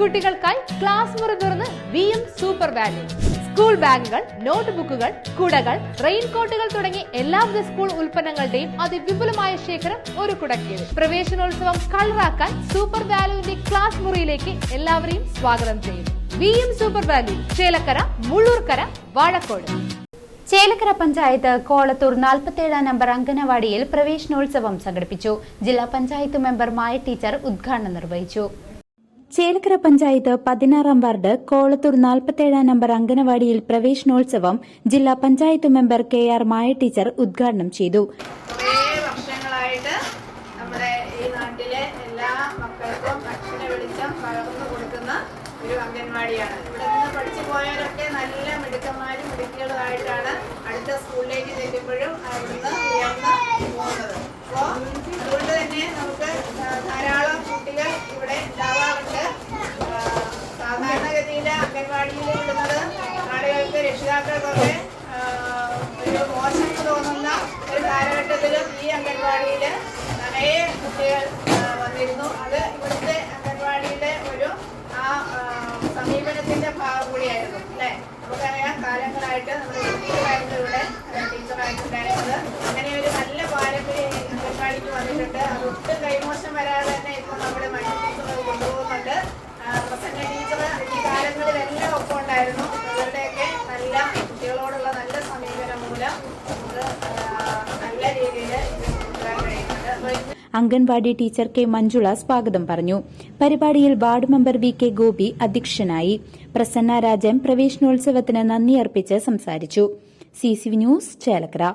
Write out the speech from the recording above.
കുട്ടികൾക്കായി ക്ലാസ് മുറി തുറന്ന് V M super value school ബാഗുകൾ നോട്ട് ബുക്കുകൾ കുടകൾ റെയിൻകോട്ടുകൾ തുടങ്ങി എല്ലാവിധ സ്കൂൾ ഉൽപ്പന്നങ്ങളുടെയും അതിവിപുലമായ ശേഖരം ഒരു കുടക്കീഴിൽ. പ്രവേശനോത്സവം കളറാക്കാൻ സൂപ്പർ വാല്യൂവിന്റെ ക്ലാസ് മുറിയിലേക്ക് എല്ലാവരെയും സ്വാഗതം ചെയ്യുന്നു. V M super value Chelakkara Mullurkara Vazhakkode. Chelakkara panchayat Kolathur നാൽപ്പത്തേഴാം number അംഗനവാടിയിൽ പ്രവേശനോത്സവം സംഘടിപ്പിച്ചു. ജില്ലാ പഞ്ചായത്ത് മെമ്പർ മായ ടീച്ചർ ഉദ്ഘാടനം നിർവഹിച്ചു. ചേലക്കര പഞ്ചായത്ത് പതിനാറാം വാർഡ് കോളത്തൂർ നാൽപ്പത്തേഴാം നമ്പർ അംഗനവാടിയിൽ പ്രവേശനോത്സവം ജില്ലാ panchayat member K R Maya teacher ഉദ്ഘാടനം ചെയ്തു. വർഷങ്ങളായിട്ട് നമ്മുടെ ഈ നാട്ടിലെ എല്ലാ മക്കൾക്കും അക്ഷര വെളിച്ചം പകർന്നു ഒരു അംഗൻവാടിയാണ്. ഇവിടെ നിന്ന് പഠിച്ചു പോയവരൊക്കെ നല്ല മിടുക്കന്മാരും മിടുക്കികളുമായിട്ടാണ് അടുത്ത സ്കൂളിലേക്ക് ചെല്ലുമ്പോഴും അവിടുന്ന് രക്ഷിതാക്കൾക്കൊക്കെ ഒരു മോശം തോന്നുന്ന ഒരു കാലഘട്ടത്തിലും ഈ അംഗൻവാടിയിൽ നിറയെ കുട്ടികൾ വന്നിരുന്നു. അത് ഇവിടുത്തെ അംഗൻവാടിയുടെ ഒരു ആ സമീപനത്തിന്റെ ഭാഗം കൂടിയായിരുന്നു അല്ലേ? നമുക്കറിയാം കാലങ്ങളായിട്ട് നമ്മുടെ അംഗൻവാടി ടീച്ചർ കെ മഞ്ജുള സ്വാഗതം പറഞ്ഞു. പരിപാടിയിൽ ward member V K Gopi അധ്യക്ഷനായി. പ്രസന്ന രാജൻ പ്രവേശനോത്സവത്തിന് നന്ദി അർപ്പിച്ച് സംസാരിച്ചു. C news Chelakkara.